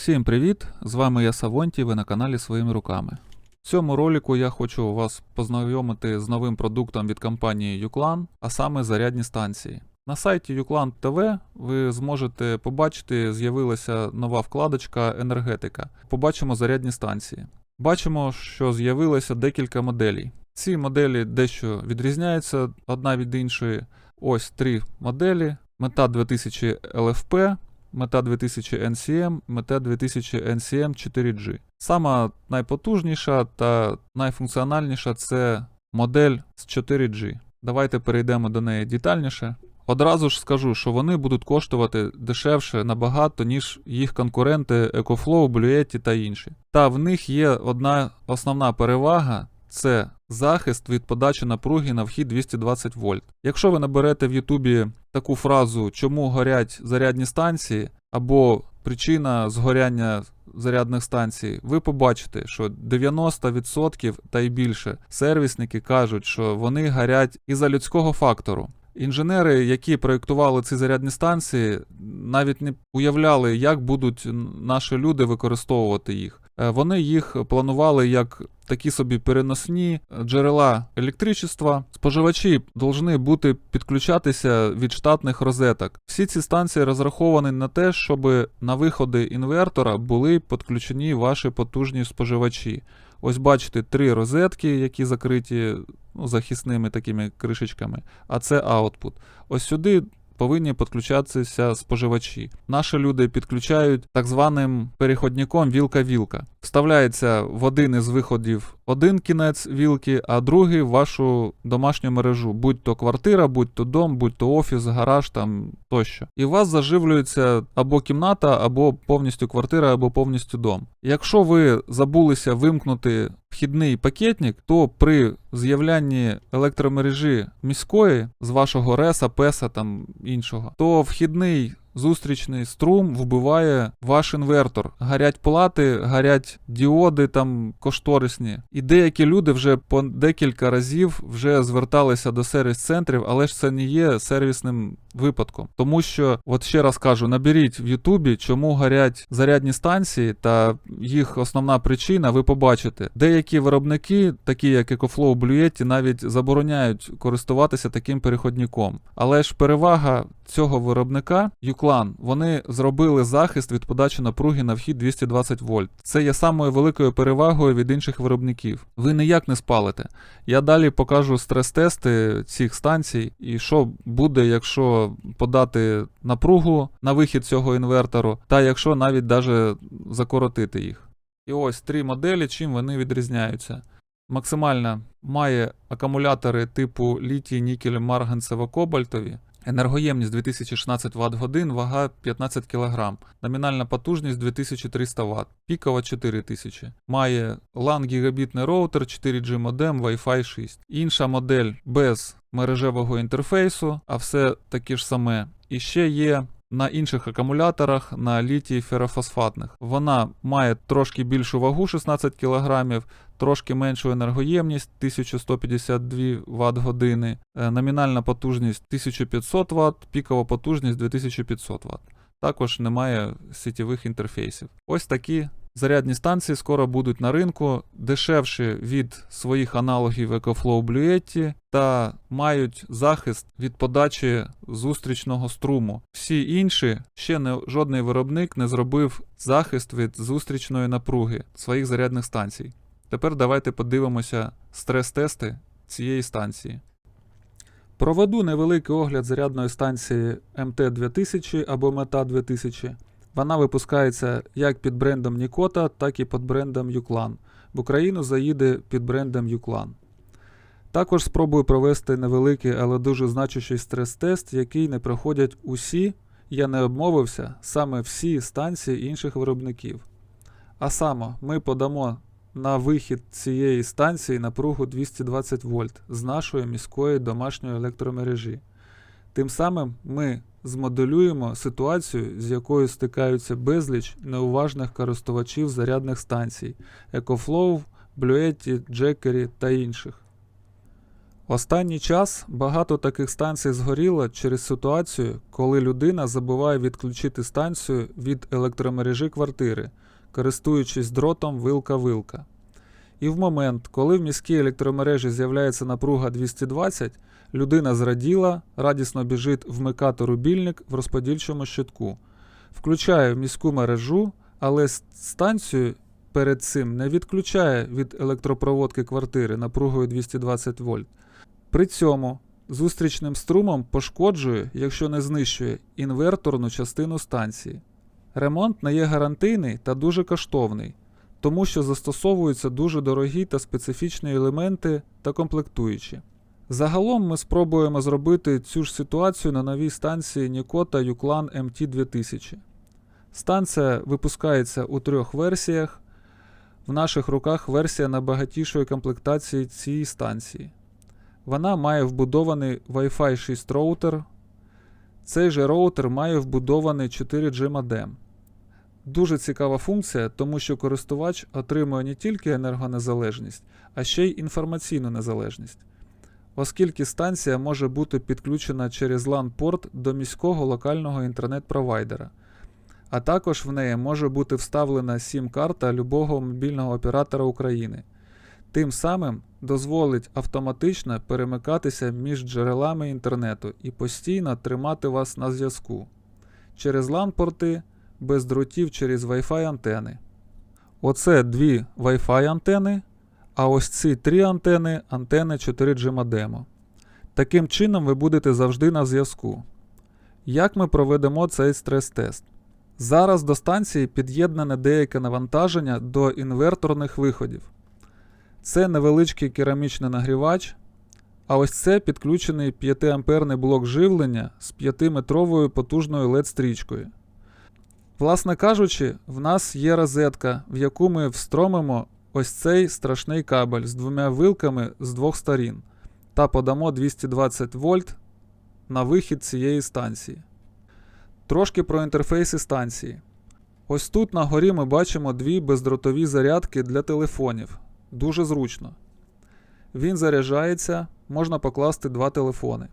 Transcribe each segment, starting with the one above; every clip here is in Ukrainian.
Всім привіт! З вами я Савонті, ви на каналі Своїми руками. В цьому ролику я хочу вас познайомити з новим продуктом від компанії Uclan, а саме зарядні станції. На сайті Uclan TV ви зможете побачити, з'явилася нова вкладочка енергетика. Побачимо зарядні станції. Бачимо, що з'явилося декілька моделей. Ці моделі дещо відрізняються одна від іншої. Ось три моделі: Мета 2000 LFP, Мета 2000 NCM, Мета 2000 NCM 4G. Сама найпотужніша та найфункціональніша це модель з 4G. Давайте перейдемо до неї детальніше. Одразу ж скажу, що вони будуть коштувати дешевше набагато, ніж їх конкуренти EcoFlow, Bluetti та інші. Та в них є одна основна перевага це захист від подачі напруги на вхід 220 вольт. Якщо ви наберете в Ютубі таку фразу, чому горять зарядні станції, або причина згоряння зарядних станцій, ви побачите, що 90% та й більше сервісники кажуть, що вони горять із-за людського фактору. Інженери, які проєктували ці зарядні станції, навіть не уявляли, як будуть наші люди використовувати їх. Е, Вони їх планували як такі собі переносні джерела електричества. Споживачі повинні бути підключатися від штатних розеток. Всі ці станції розраховані на те, щоб на виходи інвертора були підключені ваші потужні споживачі. Ось бачите три розетки, які закриті ну, захисними такими кришечками, а це аутпут. Ось сюди повинні підключатися споживачі. Наші люди підключають так званим переходником вілка-вілка. Вставляється в один із виходів один кінець вілки, а другий в вашу домашню мережу, будь то квартира, будь то дом, будь то офіс, гараж там тощо. І у вас заживлюється або кімната, або повністю квартира, або повністю дом. Якщо ви забулися вимкнути вхідний пакетник, то при з'являнні електромережі міської з вашого реса, песа там іншого, то вхідний зустрічний струм вбиває ваш інвертор. Гарять плати, гарять діоди там кошторисні. І деякі люди вже по декілька разів вже зверталися до сервіс-центрів, але ж це не є сервісним випадком. Тому що, от ще раз кажу, наберіть в Ютубі, чому горять зарядні станції, та їх основна причина, ви побачите. Деякі виробники, такі як EcoFlow Bluetti, навіть забороняють користуватися таким переходником. Але ж перевага цього виробника, Uclan, вони зробили захист від подачі напруги на вхід 220 вольт. Це є самою великою перевагою від інших виробників. Ви ніяк не спалите. Я далі покажу стрес-тести цих станцій і що буде, якщо подати напругу на вихід цього інвертору, та якщо навіть даже закоротити їх. І ось три моделі, чим вони відрізняються. Максимальна має акумулятори типу літій, нікель, марганцево кобальтові. Енергоємність 2016 Вт годин, вага 15 кг, номінальна потужність 2300 Вт, пікова 4000. Має LAN гігабітний роутер, 4G модем, Wi-Fi 6. Інша модель без мережевого інтерфейсу, а все таке ж саме. І ще є на інших акумуляторах на літій ферофосфатних. Вона має трошки більшу вагу 16 кг, трошки меншу енергоємність 1152 Вт години, номінальна потужність 1500 Вт, пікова потужність 2500 Вт. Також немає сетєвих інтерфейсів. Ось такі зарядні станції скоро будуть на ринку, дешевші від своїх аналогів EcoFlow Bluetti та мають захист від подачі зустрічного струму. Всі інші ще не жодний виробник не зробив захист від зустрічної напруги своїх зарядних станцій. Тепер давайте подивимося стрес-тести цієї станції. Проведу невеликий огляд зарядної станції МТ2000 або Мета 2000. Вона випускається як під брендом Нікота, так і під брендом Uclan. В Україну заїде під брендом Uclan. Також спробую провести невеликий, але дуже значущий стрес-тест, який не проходять усі, я не обмовився, саме всі станції інших виробників. А саме, ми подамо на вихід цієї станції напругу 220 вольт з нашої міської домашньої електромережі. Тим самим ми змоделюємо ситуацію, з якою стикаються безліч неуважних користувачів зарядних станцій EcoFlow, Bluetti, Jackery та інших. Останній час багато таких станцій згоріло через ситуацію, коли людина забуває відключити станцію від електромережі квартири, користуючись дротом вилка-вилка. І в момент, коли в міській електромережі з'являється напруга 220, людина зраділа, радісно біжить вмикати рубільник в розподільчому щитку, включає в міську мережу, але станцію перед цим не відключає від електропроводки квартири напругою 220 вольт. При цьому зустрічним струмом пошкоджує, якщо не знищує, інверторну частину станції. Ремонт не є гарантийний та дуже коштовний, тому що застосовуються дуже дорогі та специфічні елементи та комплектуючі. Загалом ми спробуємо зробити цю ж ситуацію на новій станції Nikoта Uclan MT2000. Станція випускається у трьох версіях. В наших руках версія набагатішої комплектації цієї станції. Вона має вбудований Wi-Fi 6 роутер. Цей же роутер має вбудований 4G модем. Дуже цікава функція, тому що користувач отримує не тільки енергонезалежність, а ще й інформаційну незалежність, оскільки станція може бути підключена через LAN-порт до міського локального інтернет-провайдера, а також в неї може бути вставлена сім-карта любого мобільного оператора України. Тим самим дозволить автоматично перемикатися між джерелами інтернету і постійно тримати вас на зв'язку через LAN-порти, без дротів через Wi-Fi антени. Оце дві Wi-Fi антени, а ось ці три антени антени 4G модему. Таким чином ви будете завжди на зв'язку. Як ми проведемо цей стрес-тест? Зараз до станції під'єднане деяке навантаження до інверторних виходів. Це невеличкий керамічний нагрівач, а ось це підключений 5-амперний блок живлення з 5-метровою потужною LED-стрічкою. Власне кажучи, в нас є розетка, в яку ми встромимо ось цей страшний кабель з двома вилками з двох сторін та подамо 220 вольт на вихід цієї станції. Трошки про інтерфейси станції. Ось тут на горі ми бачимо дві бездротові зарядки для телефонів. Дуже зручно. Він заряджається, можна покласти два телефони.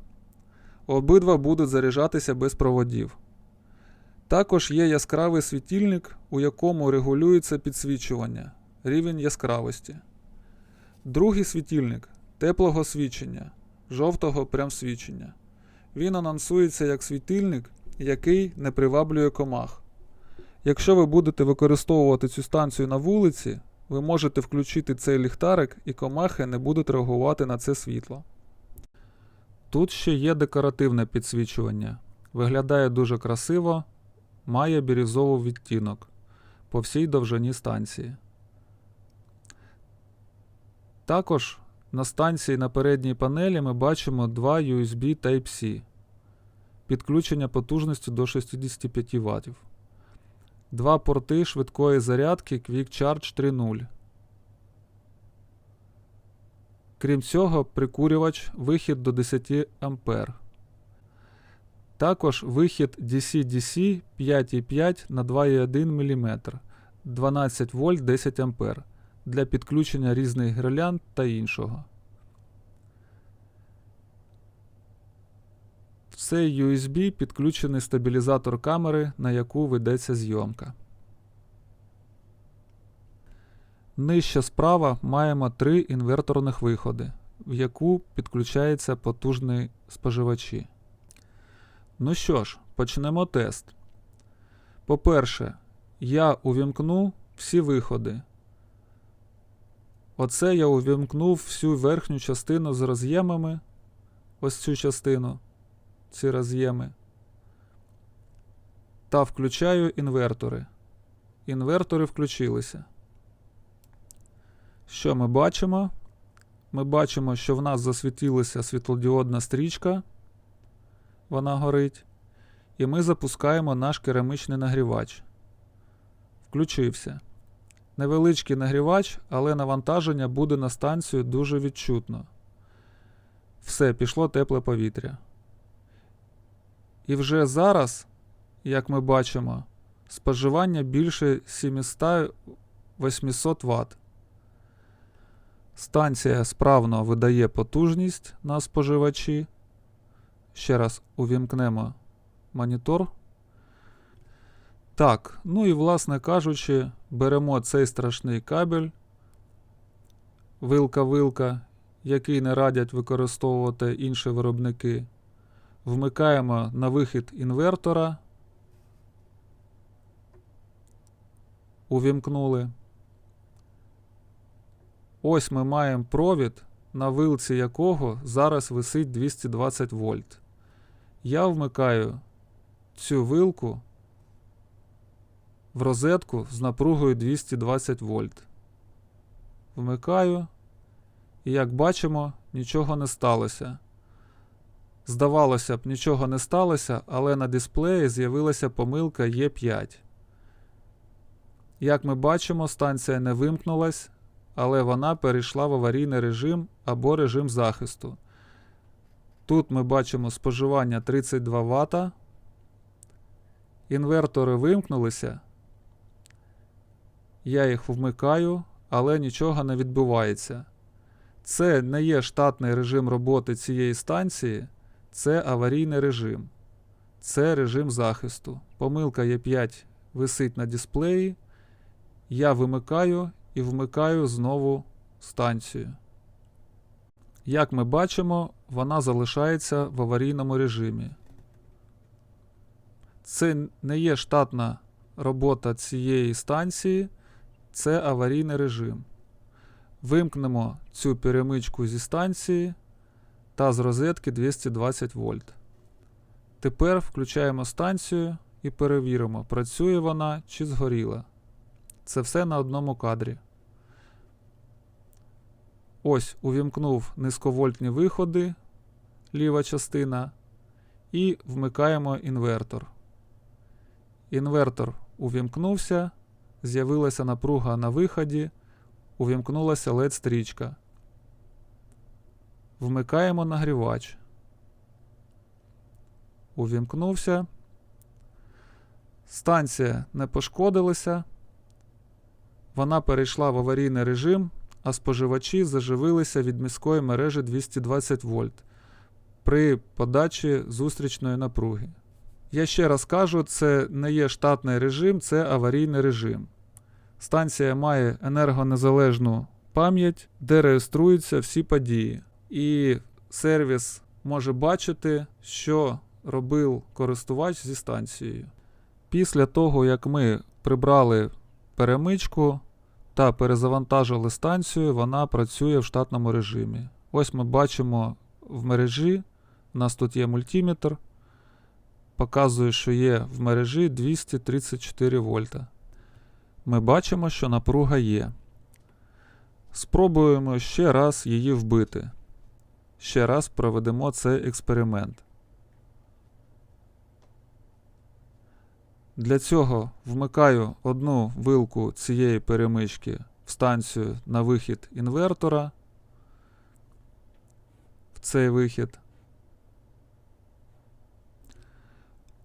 Обидва будуть заряджатися без проводів. Також є яскравий світильник, у якому регулюється підсвічування, рівень яскравості. Другий світильник теплого свічення, жовтого прямсвічення. Він анонсується як світильник, який не приваблює комах. Якщо ви будете використовувати цю станцію на вулиці, ви можете включити цей ліхтарик і комахи не будуть реагувати на це світло. Тут ще є декоративне підсвічування. Виглядає дуже красиво, має бірюзовий відтінок по всій довжині станції. Також на станції на передній панелі ми бачимо два USB Type-C підключення потужності до 65 Вт. Два порти швидкої зарядки Quick Charge 3.0. Крім цього, прикурювач вихід до 10 А. Також вихід DC-DC 5,5 на 2,1 мм 12 вольт 10 А для підключення різних гірлянд та іншого. В цей USB підключений стабілізатор камери, на яку ведеться зйомка. Нижче справа маємо три інверторних виходи, в яку підключаються потужні споживачі. Ну що ж, почнемо тест. По-перше, я увімкну всі виходи. Оце я увімкнув всю верхню частину з роз'ємами. Ось цю частину, ці роз'єми. Та включаю інвертори. Інвертори включилися. Що ми бачимо? Ми бачимо, що в нас засвітилася світлодіодна стрічка. Вона горить. І ми запускаємо наш керамичний нагрівач. Включився. Невеличкий нагрівач, але навантаження буде на станцію дуже відчутно. Все, пішло тепле повітря. І вже зараз, як ми бачимо, споживання більше 700-800 Вт. Станція справно видає потужність на споживачі. Ще раз увімкнемо монітор. Так, ну і власне кажучи, беремо цей страшний кабель, вилка-вилка, який не радять використовувати інші виробники. Вмикаємо на вихід інвертора. Увімкнули. Ось ми маємо провід, на вилці якого зараз висить 220 вольт. Я вмикаю цю вилку в розетку з напругою 220 вольт. Вмикаю, і як бачимо, нічого не сталося. Здавалося б, нічого не сталося, але на дисплеї з'явилася помилка Е5. Як ми бачимо, станція не вимкнулась, але вона перейшла в аварійний режим або режим захисту. Тут ми бачимо споживання 32 Вт. Інвертори вимкнулися. Я їх вмикаю, але нічого не відбувається. Це не є штатний режим роботи цієї станції, це аварійний режим. Це режим захисту. Помилка Е5 висить на дисплеї. Я вимикаю і вмикаю знову станцію. Як ми бачимо, вона залишається в аварійному режимі. Це не є штатна робота цієї станції, це аварійний режим. Вимкнемо цю перемичку зі станції та з розетки 220 вольт. Тепер включаємо станцію і перевіримо, працює вона чи згоріла. Це все на одному кадрі. Ось увімкнув низьковольтні виходи, ліва частина, і вмикаємо інвертор. Інвертор увімкнувся, з'явилася напруга на виході, увімкнулася LED стрічка. Вмикаємо нагрівач. Увімкнувся. Станція не пошкодилася. Вона перейшла в аварійний режим, а споживачі заживилися від міської мережі 220 вольт при подачі зустрічної напруги. Я ще раз кажу, це не є штатний режим, це аварійний режим. Станція має енергонезалежну пам'ять, де реєструються всі події. І сервіс може бачити, що робив користувач зі станцією. Після того, як ми прибрали перемичку та перезавантажили станцію, вона працює в штатному режимі. Ось ми бачимо в мережі, у нас тут є мультиметр, показує, що є в мережі 234 вольта. Ми бачимо, що напруга є. Спробуємо ще раз її вбити. Ще раз проведемо цей експеримент. Для цього вмикаю одну вилку цієї перемички в станцію на вихід інвертора. В цей вихід.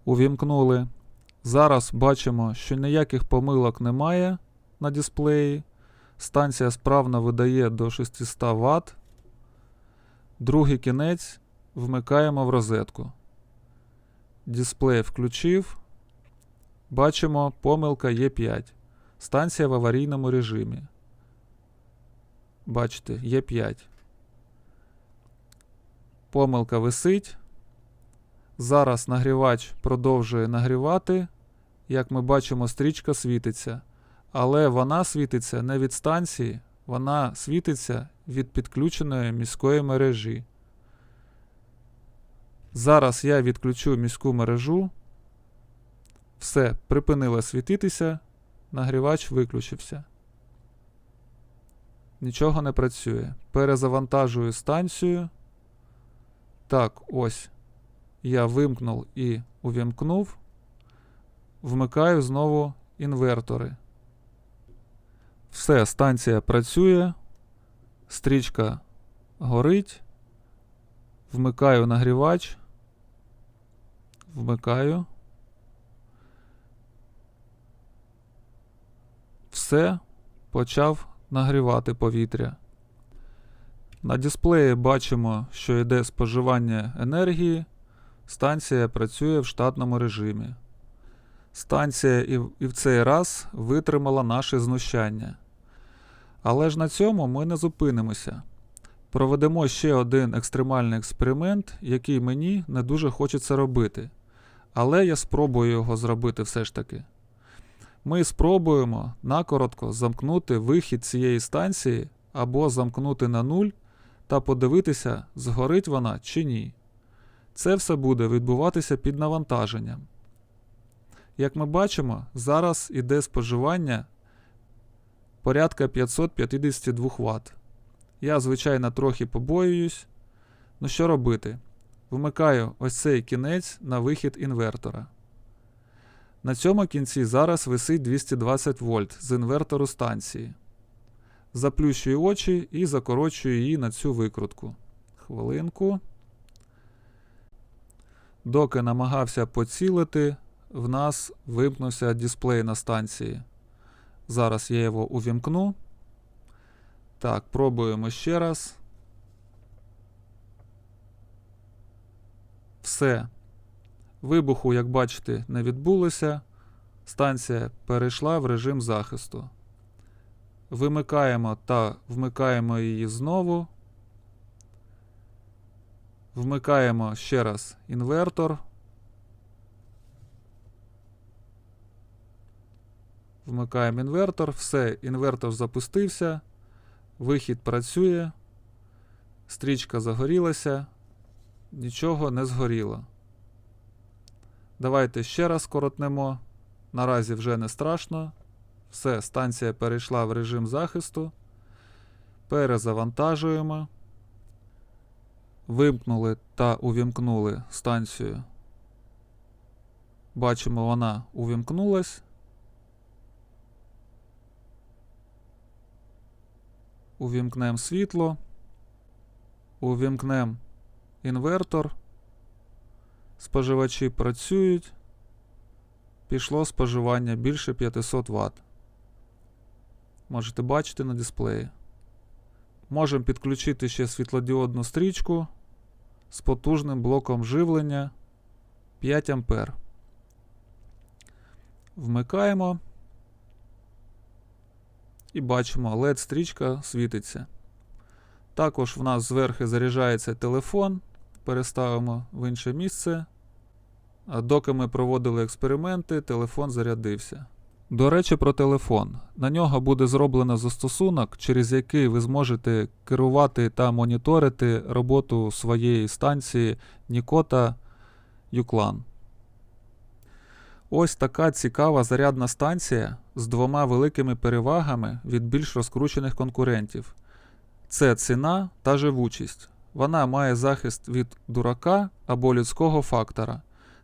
Увімкнули. Зараз бачимо, що ніяких помилок немає на дисплеї. Станція справно видає до 600 Вт. Другий кінець вмикаємо в розетку. Дисплей включив. Бачимо, помилка Е5. Станція в аварійному режимі. Бачите, Е5. Помилка висить. Зараз нагрівач продовжує нагрівати. Як ми бачимо, стрічка світиться. Але вона світиться не від станції, вона світиться від підключеної міської мережі. Зараз я відключу міську мережу. Все, припинило світитися, нагрівач виключився. Нічого не працює. Перезавантажую станцію. Так, ось. Я вимкнув і увімкнув. Вмикаю знову інвертори. Все, станція працює. Стрічка горить. Вмикаю нагрівач. Вмикаю. Все почав нагрівати повітря. На дисплеї бачимо, що йде споживання енергії. Станція працює в штатному режимі. Станція і в- і в цей раз витримала наше знущання. Але ж на цьому ми не зупинимося. Проведемо ще один екстремальний експеримент, який мені не дуже хочеться робити. Але я спробую його зробити все ж таки. Ми спробуємо накоротко замкнути вихід цієї станції або замкнути на нуль та подивитися, згорить вона чи ні. Це все буде відбуватися під навантаженням. Як ми бачимо, зараз іде споживання порядка 552 Вт. Я, звичайно, трохи побоююсь. Ну що робити? Вмикаю ось цей кінець на вихід інвертора. На цьому кінці зараз висить 220 вольт з інвертору станції. Заплющую очі і закорочую її на цю викрутку. Хвилинку. Доки намагався поцілити, в нас вимкнувся дисплей на станції. Зараз я його увімкну. Так, пробуємо ще раз. Все. Вибуху, як бачите, не відбулося. Станція перейшла в режим захисту. Вимикаємо та вмикаємо її знову. Вмикаємо ще раз інвертор. Вмикаємо інвертор. Все, інвертор запустився. Вихід працює. Стрічка загорілася. Нічого не згоріло. Давайте ще раз коротнемо. Наразі вже не страшно. Все, станція перейшла в режим захисту. Перезавантажуємо. Вимкнули та увімкнули станцію. Бачимо, вона увімкнулась. Увімкнемо світло. Увімкнемо інвертор. Споживачі працюють. Пішло споживання більше 500 Вт. Можете бачити на дисплеї. Можемо підключити ще світлодіодну стрічку з потужним блоком живлення 5 А. Вмикаємо. І бачимо, LED стрічка світиться. Також в нас зверху заряджається телефон. Переставимо в інше місце. А доки ми проводили експерименти, телефон зарядився. До речі, про телефон. На нього буде зроблено застосунок, через який ви зможете керувати та моніторити роботу своєї станції Нікота Юклан. Ось така цікава зарядна станція з двома великими перевагами від більш розкручених конкурентів. Це ціна та живучість. Вона має захист від дурака або людського фактора.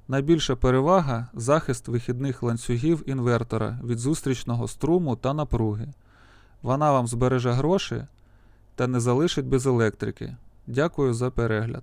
Найбільша перевага захист вихідних ланцюгів інвертора від зустрічного струму та напруги. Вона вам збереже гроші та не залишить без електрики. Дякую за перегляд.